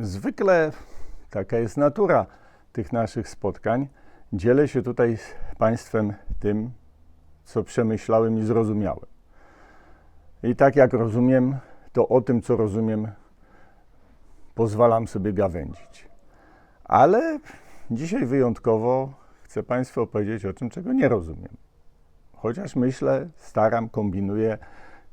Zwykle taka jest natura tych naszych spotkań. Dzielę się tutaj z Państwem tym, co przemyślałem i zrozumiałem. I tak jak rozumiem, to o tym, co rozumiem, pozwalam sobie gawędzić. Ale dzisiaj wyjątkowo chcę Państwu opowiedzieć o czym, czego nie rozumiem. Chociaż myślę, staram, kombinuję,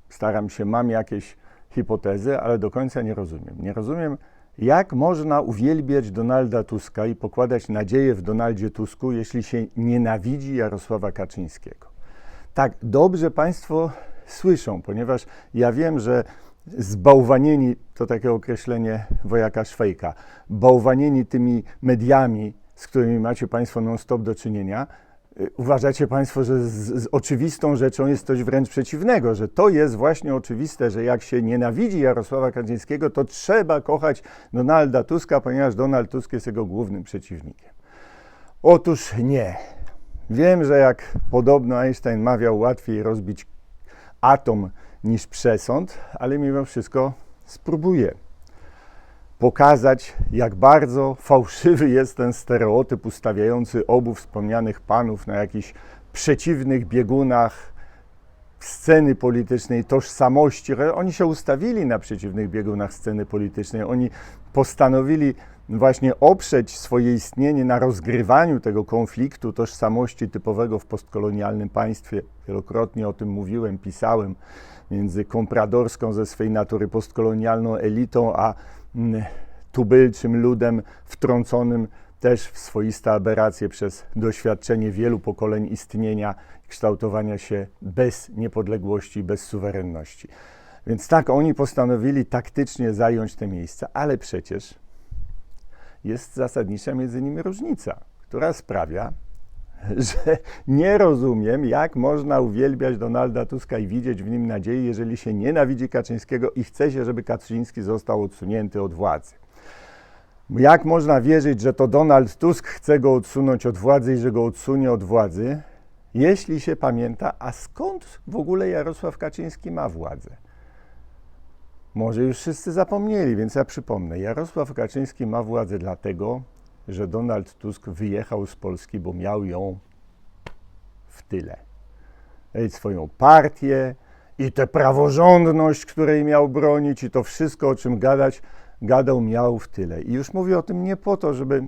staram się, mam jakieś hipotezy, ale do końca nie rozumiem. Nie rozumiem, jak można uwielbiać Donalda Tuska i pokładać nadzieję w Donaldzie Tusku, jeśli się nienawidzi Jarosława Kaczyńskiego. Tak, dobrze Państwo słyszą, ponieważ ja wiem, że zbałwanieni, to takie określenie wojaka Szwejka, bałwanieni tymi mediami, z którymi macie Państwo non-stop do czynienia, uważacie Państwo, że z, z oczywistą rzeczą jest coś wręcz przeciwnego, że to jest właśnie oczywiste, że jak się nienawidzi Jarosława Kaczyńskiego, to trzeba kochać Donalda Tuska, ponieważ Donald Tusk jest jego głównym przeciwnikiem. Otóż nie. Wiem, że jak podobno Einstein mawiał, łatwiej rozbić atom niż przesąd, ale mimo wszystko spróbuję pokazać, jak bardzo fałszywy jest ten stereotyp ustawiający obu wspomnianych panów na jakichś przeciwnych biegunach sceny politycznej, tożsamości. Oni się ustawili na przeciwnych biegunach sceny politycznej. Oni postanowili właśnie oprzeć swoje istnienie na rozgrywaniu tego konfliktu tożsamości typowego w postkolonialnym państwie. Wielokrotnie o tym mówiłem, pisałem między kompradorską ze swej natury postkolonialną elitą, a tubylczym ludem wtrąconym też w swoiste aberracje przez doświadczenie wielu pokoleń istnienia kształtowania się bez niepodległości, bez suwerenności. Więc tak, oni postanowili taktycznie zająć te miejsca, ale przecież jest zasadnicza między nimi różnica, która sprawia, że nie rozumiem, jak można uwielbiać Donalda Tuska i widzieć w nim nadzieję, jeżeli się nienawidzi Kaczyńskiego i chce się, żeby Kaczyński został odsunięty od władzy. Jak można wierzyć, że to Donald Tusk chce go odsunąć od władzy i że go odsunie od władzy, jeśli się pamięta, a skąd w ogóle Jarosław Kaczyński ma władzę? Może już wszyscy zapomnieli, więc ja przypomnę. Jarosław Kaczyński ma władzę dlatego, że Donald Tusk wyjechał z Polski, bo miał ją w tyle. Swoją partię, i tę praworządność, której miał bronić, i to wszystko, o czym gadać, gadał, miał w tyle. I już mówię o tym nie po to, żeby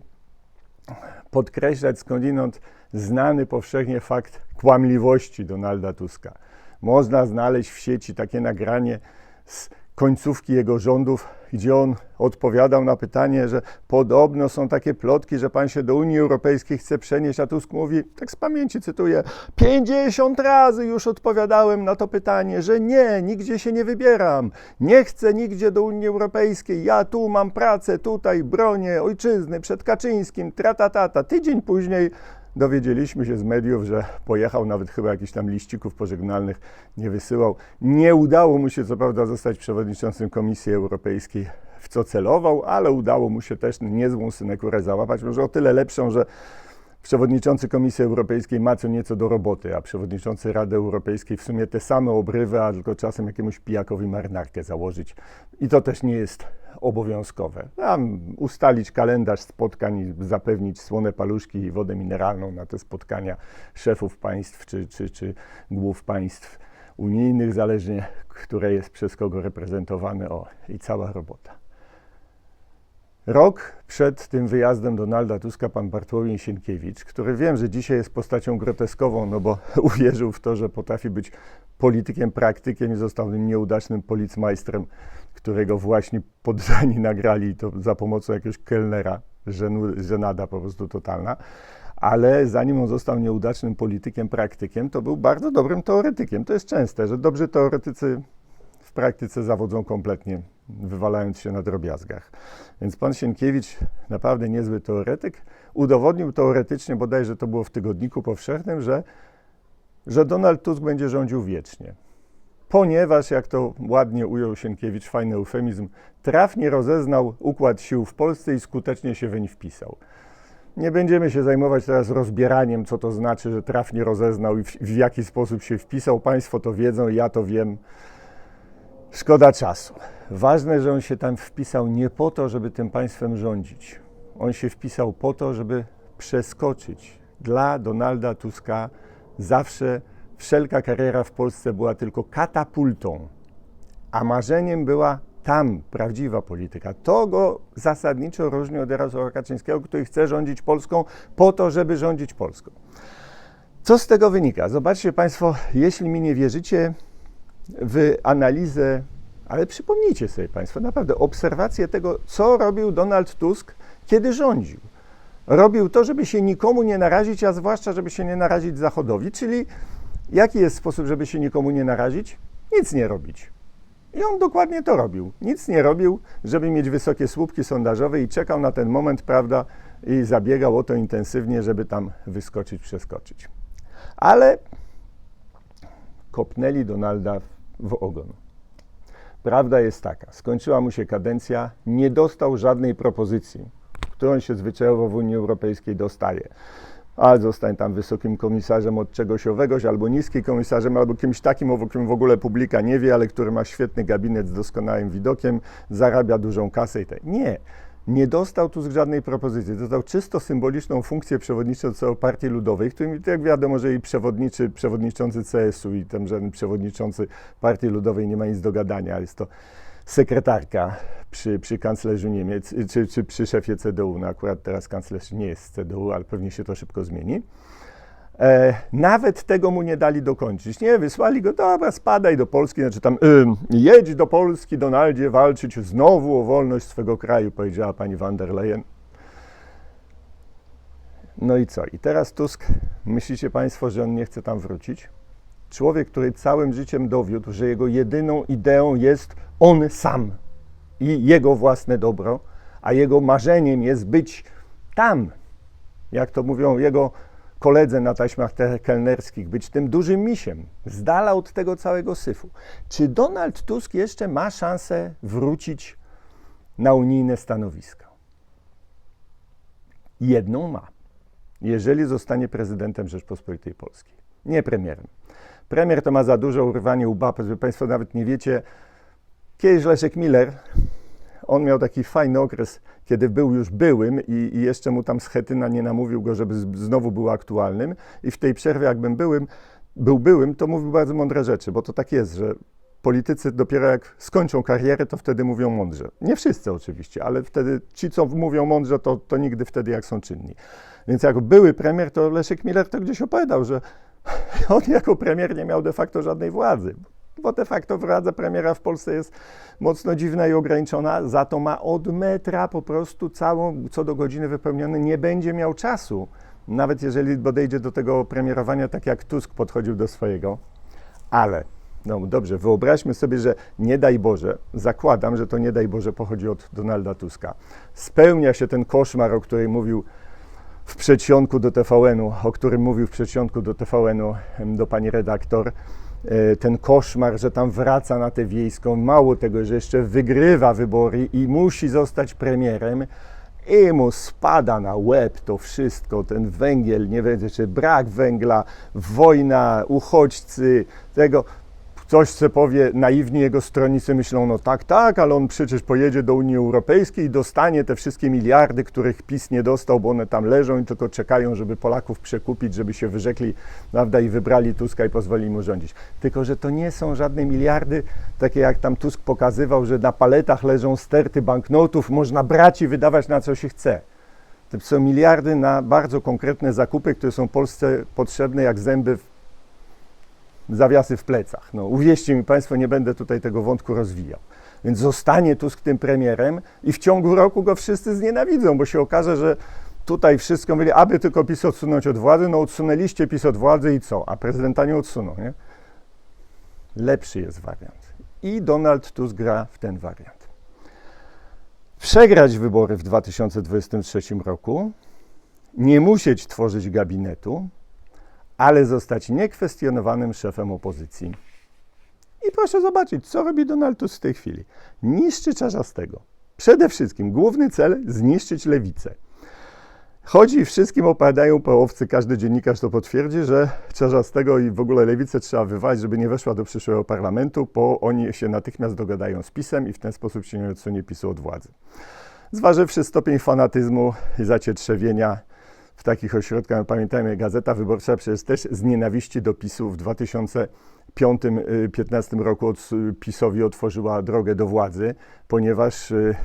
podkreślać skądinąd znany powszechnie fakt kłamliwości Donalda Tuska. Można znaleźć w sieci takie nagranie z końcówki jego rządów, gdzie on odpowiadał na pytanie, że podobno są takie plotki, że pan się do Unii Europejskiej chce przenieść, a Tusk mówi, tak z pamięci cytuję, 50 razy już odpowiadałem na to pytanie, że nie, nigdzie się nie wybieram, nie chcę nigdzie do Unii Europejskiej, ja tu mam pracę, tutaj bronię ojczyzny przed Kaczyńskim, tratatata. Tydzień później Dowiedzieliśmy się z mediów, że pojechał, nawet chyba jakichś tam liścików pożegnalnych nie wysyłał. Nie udało mu się, co prawda, zostać przewodniczącym Komisji Europejskiej, w co celował, ale udało mu się też niezłą synekurę załapać. Może o tyle lepszą, że przewodniczący Komisji Europejskiej ma co nieco do roboty, a przewodniczący Rady Europejskiej w sumie te same obrywy, a tylko czasem jakiemuś pijakowi marynarkę założyć. I to też nie jest obowiązkowe. Tam ustalić kalendarz spotkań i zapewnić słone paluszki i wodę mineralną na te spotkania szefów państw czy, czy, czy głów państw unijnych, zależnie które jest przez kogo reprezentowane, o i cała robota. Rok przed tym wyjazdem Donalda Tuska pan Bartłomiej Sienkiewicz, który wiem, że dzisiaj jest postacią groteskową, no bo uwierzył w to, że potrafi być politykiem, praktykiem i został tym nieudacznym policmajstrem, którego właśnie poddani nagrali to za pomocą jakiegoś kelnera, żenada po prostu totalna. Ale zanim on został nieudacznym politykiem, praktykiem, to był bardzo dobrym teoretykiem. To jest częste, że dobrzy teoretycy w praktyce zawodzą kompletnie, wywalając się na drobiazgach. Więc pan Sienkiewicz, naprawdę niezły teoretyk, udowodnił teoretycznie, bodajże to było w Tygodniku Powszechnym, że, że Donald Tusk będzie rządził wiecznie. Ponieważ, jak to ładnie ujął Sienkiewicz, fajny eufemizm, trafnie rozeznał układ sił w Polsce i skutecznie się weń wpisał. Nie będziemy się zajmować teraz rozbieraniem, co to znaczy, że trafnie rozeznał i w, w jaki sposób się wpisał. Państwo to wiedzą, ja to wiem. Szkoda czasu. ważne, że on się tam wpisał nie po to, żeby tym państwem rządzić. On się wpisał po to, żeby przeskoczyć. Dla Donalda Tuska zawsze wszelka kariera w Polsce była tylko katapultą, a marzeniem była tam prawdziwa polityka. To go zasadniczo różni od Jarosława Kaczyńskiego, który chce rządzić Polską po to, żeby rządzić Polską. Co z tego wynika? Zobaczcie Państwo, jeśli mi nie wierzycie w analizę, ale przypomnijcie sobie Państwo, naprawdę, obserwację tego, co robił Donald Tusk, kiedy rządził. Robił to, żeby się nikomu nie narazić, a zwłaszcza, żeby się nie narazić Zachodowi, czyli jaki jest sposób, żeby się nikomu nie narazić? Nic nie robić. I on dokładnie to robił. Nic nie robił, żeby mieć wysokie słupki sondażowe i czekał na ten moment, prawda, i zabiegał o to intensywnie, żeby tam wyskoczyć, przeskoczyć. Ale kopnęli Donalda w ogon. Prawda jest taka, skończyła mu się kadencja, nie dostał żadnej propozycji, którą się zwyczajowo w Unii Europejskiej dostaje. A zostań tam wysokim komisarzem od czegoś owego, albo niskim komisarzem, albo kimś takim, o kim w ogóle publika nie wie, ale który ma świetny gabinet z doskonałym widokiem, zarabia dużą kasę i tak. Nie. Nie dostał tu żadnej propozycji. Dostał czysto symboliczną funkcję przewodniczącego Partii Ludowej, którym, jak wiadomo, że i przewodniczy, przewodniczący CS-u i ten żaden przewodniczący Partii Ludowej nie ma nic do gadania. Jest to sekretarka przy, przy kanclerzu Niemiec, czy, czy przy szefie CDU. No akurat teraz kanclerz nie jest z CDU, ale pewnie się to szybko zmieni. E, nawet tego mu nie dali dokończyć. Nie, wysłali go, dobra, spadaj do Polski, znaczy tam, y, jedź do Polski, Donaldzie, walczyć znowu o wolność swego kraju, powiedziała pani van der Leyen. No i co? I teraz Tusk, myślicie Państwo, że on nie chce tam wrócić? Człowiek, który całym życiem dowiódł, że jego jedyną ideą jest on sam i jego własne dobro, a jego marzeniem jest być tam, jak to mówią jego koledze na taśmach kelnerskich, być tym dużym misiem, z dala od tego całego syfu. Czy Donald Tusk jeszcze ma szansę wrócić na unijne stanowiska? Jedną ma, jeżeli zostanie prezydentem Rzeczpospolitej Polskiej, nie premierem. Premier to ma za dużo urwanie łba, Państwo nawet nie wiecie. Kiedyś Leszek Miller, on miał taki fajny okres, kiedy był już byłym i, i jeszcze mu tam Schetyna nie namówił go, żeby z, znowu był aktualnym. I w tej przerwie, jakbym byłym, był byłym, to mówił bardzo mądre rzeczy, bo to tak jest, że politycy dopiero jak skończą karierę, to wtedy mówią mądrze. Nie wszyscy oczywiście, ale wtedy ci, co mówią mądrze, to, to nigdy wtedy jak są czynni. Więc jak były premier, to Leszek Miller to gdzieś opowiadał, że on jako premier nie miał de facto żadnej władzy, bo de facto władza premiera w Polsce jest mocno dziwna i ograniczona, za to ma od metra po prostu całą, co do godziny wypełniony, nie będzie miał czasu, nawet jeżeli podejdzie do tego premierowania tak jak Tusk podchodził do swojego, ale no dobrze, wyobraźmy sobie, że nie daj Boże, zakładam, że to nie daj Boże pochodzi od Donalda Tuska. Spełnia się ten koszmar, o którym mówił w przedsionku do TVN-u, o którym mówił w przedsionku do TVN-u do pani redaktor, ten koszmar, że tam wraca na tę wiejską, mało tego, że jeszcze wygrywa wybory i musi zostać premierem i mu spada na łeb to wszystko, ten węgiel, nie wiem, czy brak węgla, wojna, uchodźcy, tego Coś, co powie naiwni jego stronnicy myślą, no tak, tak, ale on przecież pojedzie do Unii Europejskiej i dostanie te wszystkie miliardy, których PiS nie dostał, bo one tam leżą i tylko czekają, żeby Polaków przekupić, żeby się wyrzekli, prawda, i wybrali Tuska i pozwolili mu rządzić. Tylko, że to nie są żadne miliardy, takie jak tam Tusk pokazywał, że na paletach leżą sterty banknotów, można brać i wydawać na co się chce. To są miliardy na bardzo konkretne zakupy, które są Polsce potrzebne jak zęby w zawiasy w plecach. No, uwierzcie mi Państwo, nie będę tutaj tego wątku rozwijał. Więc zostanie Tusk tym premierem i w ciągu roku go wszyscy znienawidzą, bo się okaże, że tutaj wszystko mieli, aby tylko PiS odsunąć od władzy, no odsunęliście PiS od władzy i co? A prezydenta nie odsuną, nie? Lepszy jest wariant. I Donald Tusk gra w ten wariant. Przegrać wybory w 2023 roku, nie musieć tworzyć gabinetu, ale zostać niekwestionowanym szefem opozycji. I proszę zobaczyć, co robi Donald Tusk w tej chwili. Niszczy Czarzastego. Przede wszystkim główny cel zniszczyć lewicę. Chodzi wszystkim opowiadają połowcy, każdy dziennikarz to potwierdzi, że Czarzastego i w ogóle lewicę trzeba wywalić, żeby nie weszła do przyszłego parlamentu, bo oni się natychmiast dogadają z PiSem i w ten sposób się nie odsunie PiSu od władzy. Zważywszy stopień fanatyzmu i zacietrzewienia w takich ośrodkach, pamiętajmy, Gazeta Wyborcza przecież też z nienawiści do PiSu w 2005-2015 roku od, PiSowi otworzyła drogę do władzy, ponieważ y,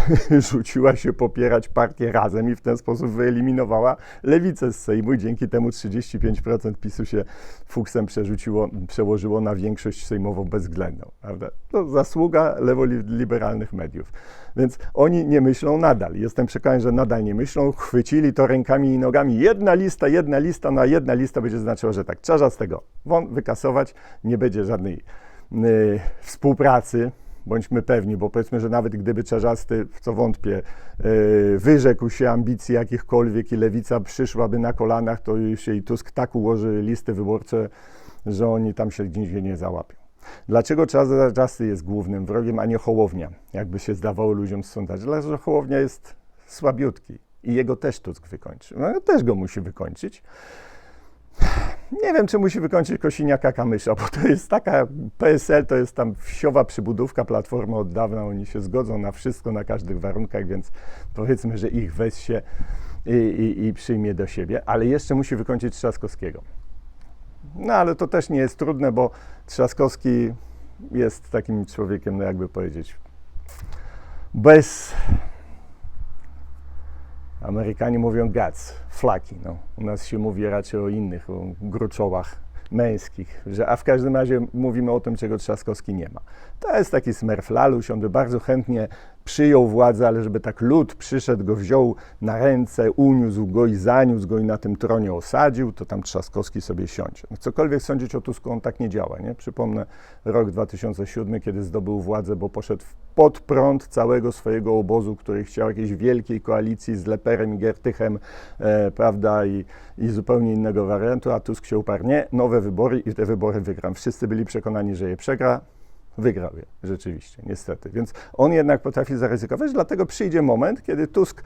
rzuciła się popierać partię razem i w ten sposób wyeliminowała lewicę z Sejmu i dzięki temu 35% PiSu się fuksem przerzuciło, przełożyło na większość sejmową bezwzględną. Prawda? To zasługa lewoliberalnych mediów. Więc oni nie myślą nadal. Jestem przekonany, że nadal nie myślą. Chwycili to rękami i nogami. Jedna lista, jedna lista, no a jedna lista będzie znaczyła, że tak, trzeba z tego won wykasować, nie będzie żadnej y, współpracy bądźmy pewni, bo powiedzmy, że nawet gdyby Czarzasty, w co wątpię, yy, wyrzekł się ambicji jakichkolwiek i lewica przyszłaby na kolanach, to się i Tusk tak ułoży listy wyborcze, że oni tam się nigdzie nie załapią. Dlaczego Czarzasty jest głównym wrogiem, a nie Hołownia, jakby się zdawało ludziom z sondaży? Dlatego, że Hołownia jest słabiutki i jego też Tusk wykończy. No, też go musi wykończyć. Nie wiem, czy musi wykończyć Kosiniaka Kamysza, bo to jest taka, PSL to jest tam wsiowa przybudówka Platformy od dawna, oni się zgodzą na wszystko, na każdych warunkach, więc powiedzmy, że ich weź się i, i, i przyjmie do siebie, ale jeszcze musi wykończyć Trzaskowskiego. No ale to też nie jest trudne, bo Trzaskowski jest takim człowiekiem, no jakby powiedzieć, bez Amerykanie mówią guts, flaki. No. U nas się mówi raczej o innych, o gruczołach męskich, że, a w każdym razie mówimy o tym, czego Trzaskowski nie ma. To jest taki smerf laluś, on by bardzo chętnie przyjął władzę, ale żeby tak lud przyszedł, go wziął na ręce, uniósł go i zaniósł go i na tym tronie osadził, to tam Trzaskowski sobie siądzie. No, cokolwiek sądzić o Tusku, on tak nie działa. Nie? Przypomnę rok 2007, kiedy zdobył władzę, bo poszedł pod prąd całego swojego obozu, który chciał jakiejś wielkiej koalicji z Leperem i Gertychem, e, prawda, i, i zupełnie innego wariantu, a Tusk się uparł, nie, nowe wybory i te wybory wygram. Wszyscy byli przekonani, że je przegra, wygrał je rzeczywiście, niestety. Więc on jednak potrafi zaryzykować, dlatego przyjdzie moment, kiedy Tusk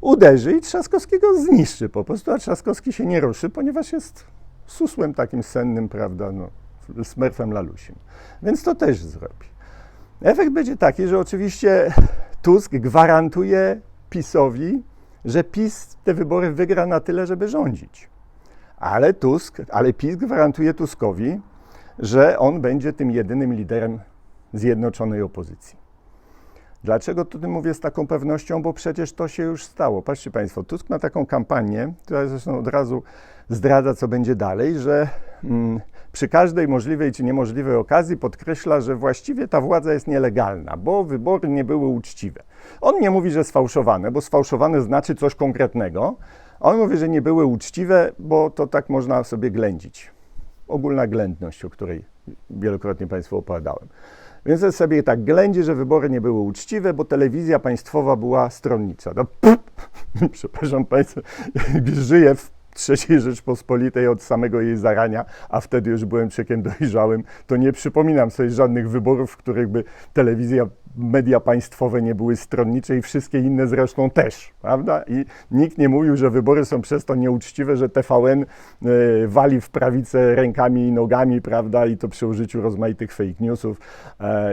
uderzy i Trzaskowskiego zniszczy po prostu, a Trzaskowski się nie ruszy, ponieważ jest susłem takim sennym, prawda, no, smerfem lalusiem. Więc to też zrobi. Efekt będzie taki, że oczywiście Tusk gwarantuje PiSowi, że PiS te wybory wygra na tyle, żeby rządzić. Ale Tusk, ale PiS gwarantuje Tuskowi, że on będzie tym jedynym liderem zjednoczonej opozycji. Dlaczego to tym mówię z taką pewnością? Bo przecież to się już stało. Patrzcie Państwo, Tusk ma taką kampanię, która zresztą od razu zdradza, co będzie dalej, że mm, przy każdej możliwej czy niemożliwej okazji podkreśla, że właściwie ta władza jest nielegalna, bo wybory nie były uczciwe. On nie mówi, że sfałszowane, bo sfałszowane znaczy coś konkretnego. On mówi, że nie były uczciwe, bo to tak można sobie ględzić ogólna ględność, o której wielokrotnie Państwu opowiadałem. Więc sobie tak ględzi, że wybory nie były uczciwe, bo telewizja państwowa była stronnicza. No, przepraszam Państwa, żyję w III Rzeczpospolitej od samego jej zarania, a wtedy już byłem czekiem dojrzałym, to nie przypominam sobie żadnych wyborów, w których by telewizja media państwowe nie były stronnicze i wszystkie inne zresztą też, prawda? I nikt nie mówił, że wybory są przez to nieuczciwe, że TVN e, wali w prawicę rękami i nogami, prawda? I to przy użyciu rozmaitych fake newsów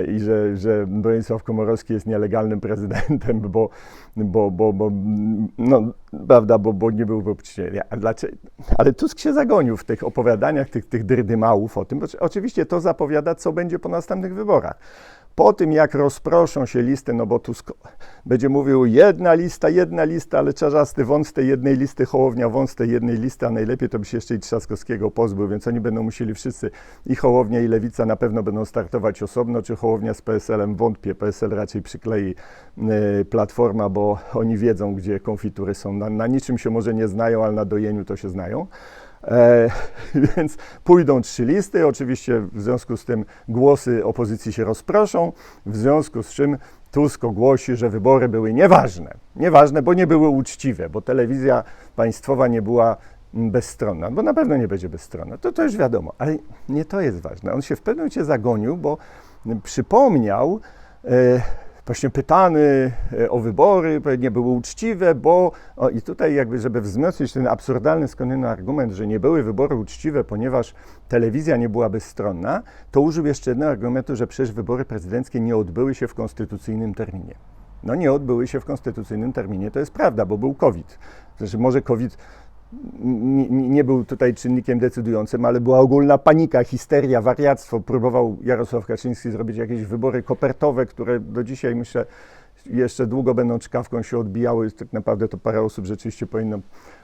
y, i że, że Bronisław Komorowski jest nielegalnym prezydentem, bo, bo, bo, bo no, prawda, bo, bo nie był uczciwy. Ale Tusk się zagonił w tych opowiadaniach, tych, tych drdymałów o tym, oczywiście to zapowiada, co będzie po następnych wyborach. Po tym, jak rozproszą się listy, no bo Tusk będzie mówił jedna lista, jedna lista, ale Czarzasty wąt z tej jednej listy, Hołownia wąt z tej jednej listy, a najlepiej to by się jeszcze i Trzaskowskiego pozbył, więc oni będą musieli wszyscy, i Hołownia, i Lewica na pewno będą startować osobno, czy Hołownia z PSL-em wątpię, PSL raczej przyklei y, Platforma, bo oni wiedzą, gdzie konfitury są. Na, na niczym się może nie znają, ale na dojeniu to się znają. E, więc pójdą trzy listy. Oczywiście w związku z tym głosy opozycji się rozproszą, w związku z czym Tusk ogłosi, że wybory były nieważne. Nieważne, bo nie były uczciwe, bo telewizja państwowa nie była bezstronna, bo na pewno nie będzie bezstronna. To, to już wiadomo, ale nie to jest ważne. On się w pewnym momencie zagonił, bo przypomniał, e, właśnie pytany e, o wybory, nie były uczciwe, bo o, i tutaj jakby, żeby wzmocnić ten absurdalny skądinąd argument, że nie były wybory uczciwe, ponieważ telewizja nie była bezstronna, to użył jeszcze jednego argumentu, że przecież wybory prezydenckie nie odbyły się w konstytucyjnym terminie. No nie odbyły się w konstytucyjnym terminie, to jest prawda, bo był COVID. Znaczy może COVID nie, był tutaj czynnikiem decydującym, ale była ogólna panika, histeria, wariactwo. Próbował Jarosław Kaczyński zrobić jakieś wybory kopertowe, które do dzisiaj myślę jeszcze długo będą czkawką się odbijały. Tak naprawdę to parę osób rzeczywiście powinno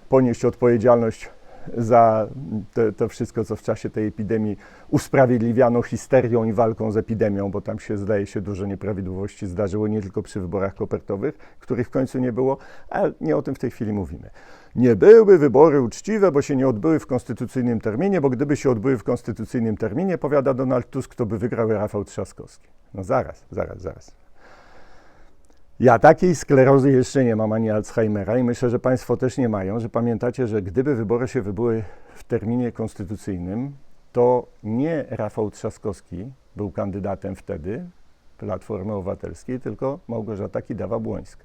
ponieść odpowiedzialność za te, to wszystko, co w czasie tej epidemii usprawiedliwiano histerią i walką z epidemią, bo tam się zdaje się dużo nieprawidłowości zdarzyło nie tylko przy wyborach kopertowych, których w końcu nie było, ale nie o tym w tej chwili mówimy. Nie były wybory uczciwe, bo się nie odbyły w konstytucyjnym terminie, bo gdyby się odbyły w konstytucyjnym terminie, powiada Donald Tusk, to by wygrał Rafał Trzaskowski. No zaraz, zaraz, zaraz. Ja takiej sklerozy jeszcze nie mam, ani Alzheimera i myślę, że Państwo też nie mają, że pamiętacie, że gdyby wybory się wybyły w terminie konstytucyjnym, to nie Rafał Trzaskowski był kandydatem wtedy Platformy Obywatelskiej, tylko Małgorzata Kidawa-Błońska.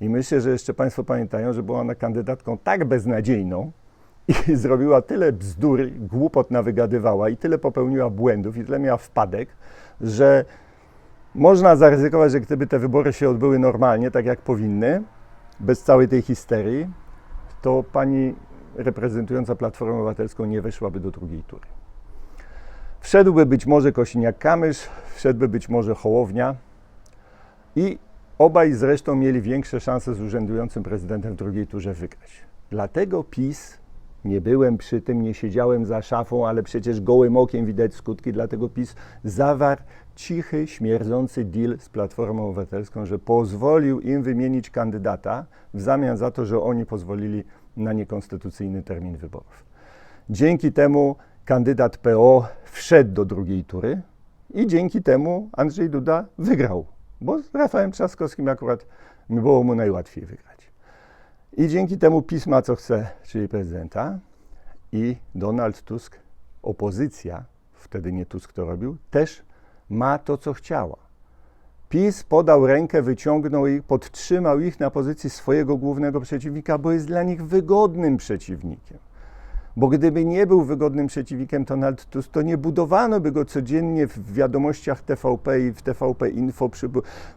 I myślę, że jeszcze Państwo pamiętają, że była ona kandydatką tak beznadziejną i zrobiła tyle bzdur, głupot nawygadywała i tyle popełniła błędów i tyle miała wpadek, że można zaryzykować, że gdyby te wybory się odbyły normalnie, tak jak powinny, bez całej tej histerii, to pani reprezentująca Platformę Obywatelską nie weszłaby do drugiej tury. Wszedłby być może Kosiniak-Kamysz, wszedłby być może Hołownia i obaj zresztą mieli większe szanse z urzędującym prezydentem w drugiej turze wygrać. Dlatego PiS, nie byłem przy tym, nie siedziałem za szafą, ale przecież gołym okiem widać skutki, dlatego PiS zawarł cichy, śmierdzący deal z Platformą Obywatelską, że pozwolił im wymienić kandydata w zamian za to, że oni pozwolili na niekonstytucyjny termin wyborów. Dzięki temu kandydat PO wszedł do drugiej tury i dzięki temu Andrzej Duda wygrał, bo z Rafałem Trzaskowskim akurat było mu najłatwiej wygrać. I dzięki temu PiS ma co chce, czyli prezydenta i Donald Tusk, opozycja, wtedy nie Tusk to robił, też ma to, co chciała. PiS podał rękę, wyciągnął ich, podtrzymał ich na pozycji swojego głównego przeciwnika, bo jest dla nich wygodnym przeciwnikiem. Bo gdyby nie był wygodnym przeciwnikiem Donald Tusk, to nie budowano by go codziennie w wiadomościach TVP i w TVP Info,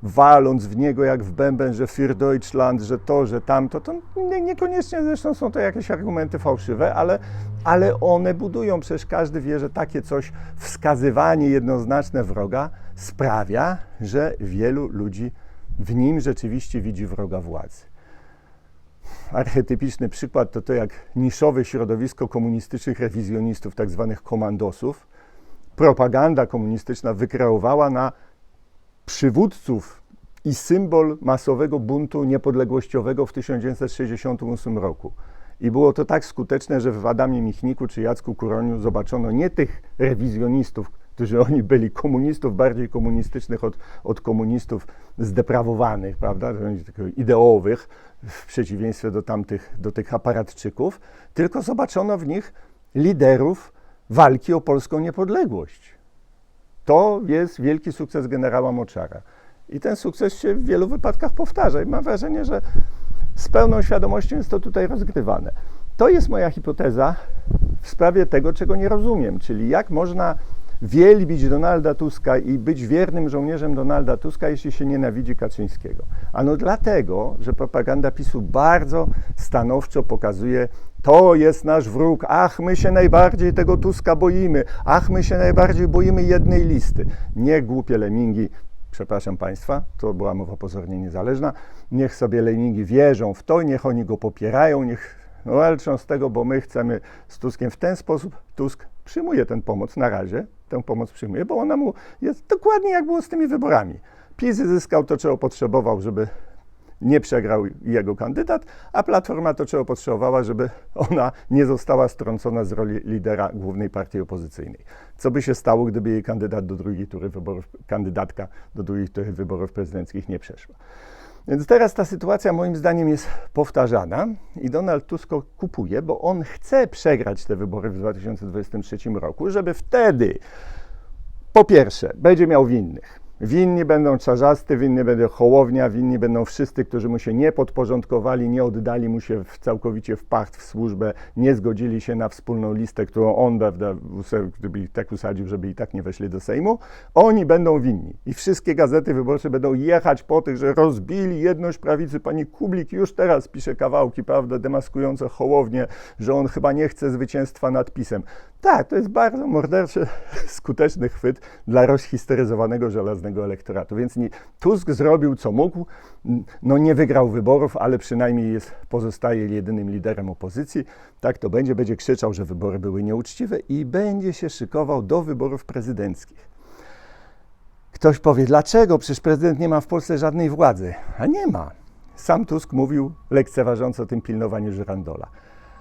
waląc w niego jak w bęben, że für Deutschland, że to, że tamto. To nie, niekoniecznie zresztą są to jakieś argumenty fałszywe, ale, ale one budują. Przecież każdy wie, że takie coś, wskazywanie jednoznaczne wroga sprawia, że wielu ludzi w nim rzeczywiście widzi wroga władzy archetypiczny przykład to to, jak niszowe środowisko komunistycznych rewizjonistów, tak zwanych komandosów, propaganda komunistyczna wykreowała na przywódców i symbol masowego buntu niepodległościowego w 1968 roku. I było to tak skuteczne, że w Adamie Michniku czy Jacku Kuroniu zobaczono nie tych rewizjonistów, którzy oni byli komunistów, bardziej komunistycznych od, od komunistów zdeprawowanych, prawda, ideowych, w przeciwieństwie do tamtych, do tych aparatczyków, tylko zobaczono w nich liderów walki o polską niepodległość. To jest wielki sukces generała Moczara. I ten sukces się w wielu wypadkach powtarza. I mam wrażenie, że z pełną świadomością jest to tutaj rozgrywane. To jest moja hipoteza w sprawie tego, czego nie rozumiem, czyli jak można wielbić Donalda Tuska i być wiernym żołnierzem Donalda Tuska, jeśli się nienawidzi Kaczyńskiego? Ano dlatego, że propaganda PiSu bardzo stanowczo pokazuje, to jest nasz wróg, ach, my się najbardziej tego Tuska boimy, ach, my się najbardziej boimy jednej listy. Nie głupie lemingi, przepraszam Państwa, to była mowa pozornie niezależna, niech sobie lemingi wierzą w to, niech oni go popierają, niech walczą z tego, bo my chcemy z Tuskiem w ten sposób. Tusk przyjmuje tę pomoc na razie, tę pomoc przyjmuje, bo ona mu jest dokładnie jak było z tymi wyborami. PiS zyskał to, czego potrzebował, żeby nie przegrał jego kandydat, a Platforma to, czego potrzebowała, żeby ona nie została strącona z roli lidera głównej partii opozycyjnej. Co by się stało, gdyby jej kandydat do drugiej tury wyborów, kandydatka do drugiej tury wyborów prezydenckich nie przeszła? Więc teraz ta sytuacja moim zdaniem jest powtarzana i Donald Tusk kupuje, bo on chce przegrać te wybory w 2023 roku, żeby wtedy po pierwsze będzie miał winnych, Winni będą Czarzasty, winni będzie Hołownia, winni będą wszyscy, którzy mu się nie podporządkowali, nie oddali mu się w, całkowicie w pacht, w służbę, nie zgodzili się na wspólną listę, którą on, gdyby ich tak usadził, żeby i tak nie weszli do Sejmu. Oni będą winni. I wszystkie gazety wyborcze będą jechać po tych, że rozbili jedność prawicy. Pani Kublik już teraz pisze kawałki, prawda, demaskujące Hołownię, że on chyba nie chce zwycięstwa nad PiSem. Tak, to jest bardzo morderczy, skuteczny chwyt dla rozhisteryzowanego żelaznego elektoratu. Więc nie, Tusk zrobił co mógł. No nie wygrał wyborów, ale przynajmniej jest, pozostaje jedynym liderem opozycji. Tak to będzie. Będzie krzyczał, że wybory były nieuczciwe i będzie się szykował do wyborów prezydenckich. Ktoś powie, dlaczego? Przecież prezydent nie ma w Polsce żadnej władzy. A nie ma. Sam Tusk mówił lekceważąco o tym pilnowaniu żerandola.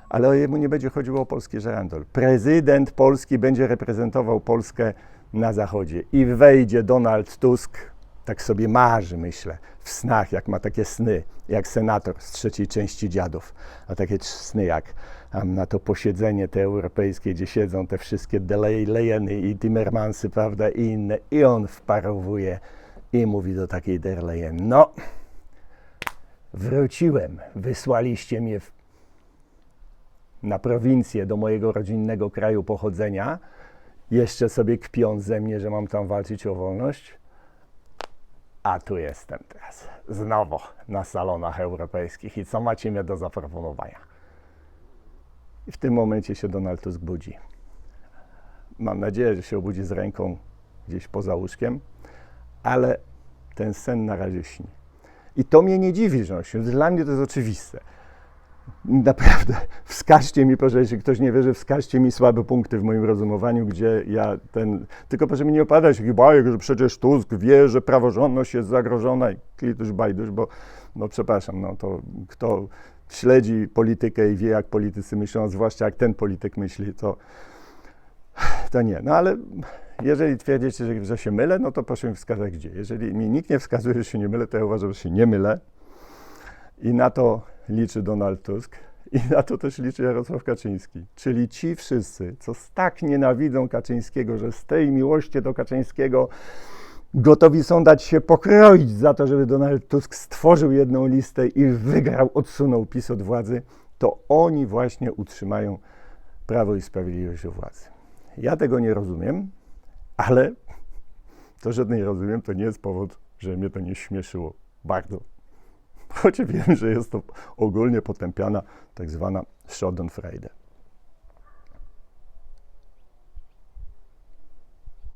Ale jemu nie będzie chodziło o polski żerandol. Prezydent Polski będzie reprezentował Polskę na zachodzie i wejdzie Donald Tusk, tak sobie marzy, myślę, w snach, jak ma takie sny, jak senator z trzeciej części Dziadów, a takie sny jak na to posiedzenie te europejskie, gdzie siedzą te wszystkie Delejeny i Timmermansy, prawda, i inne, i on wparowuje i mówi do takiej Derleyen, no, wróciłem, wysłaliście mnie w na prowincję do mojego rodzinnego kraju pochodzenia, jeszcze sobie kpiąc ze mnie, że mam tam walczyć o wolność. A tu jestem teraz, znowu na salonach europejskich i co macie mi do zaproponowania? I w tym momencie się Donald Tusk budzi. Mam nadzieję, że się obudzi z ręką gdzieś poza łóżkiem, ale ten sen na razie śni. I to mnie nie dziwi, że on śni. Dla mnie to jest oczywiste naprawdę wskażcie mi, proszę, jeśli ktoś nie wierzy, wskażcie mi słabe punkty w moim rozumowaniu, gdzie ja ten, tylko proszę mi nie opadać bajek, że przecież Tusk wie, że praworządność jest zagrożona i klitusz bajdusz, bo, no przepraszam, no to kto śledzi politykę i wie, jak politycy myślą, zwłaszcza jak ten polityk myśli, to, to nie. No ale jeżeli twierdzicie, że, że się mylę, no to proszę mi wskazać gdzie. Jeżeli mi nikt nie wskazuje, że się nie mylę, to ja uważam, że się nie mylę. I na to liczy Donald Tusk i na to też liczy Jarosław Kaczyński. Czyli ci wszyscy, co tak nienawidzą Kaczyńskiego, że z tej miłości do Kaczyńskiego gotowi są dać się pokroić za to, żeby Donald Tusk stworzył jedną listę i wygrał, odsunął PiS od władzy, to oni właśnie utrzymają Prawo i Sprawiedliwość u władzy. Ja tego nie rozumiem, ale to, że nie rozumiem, to nie jest powód, że mnie to nie śmieszyło bardzo choć wiem, że jest to ogólnie potępiana tak zwana Schadenfreude.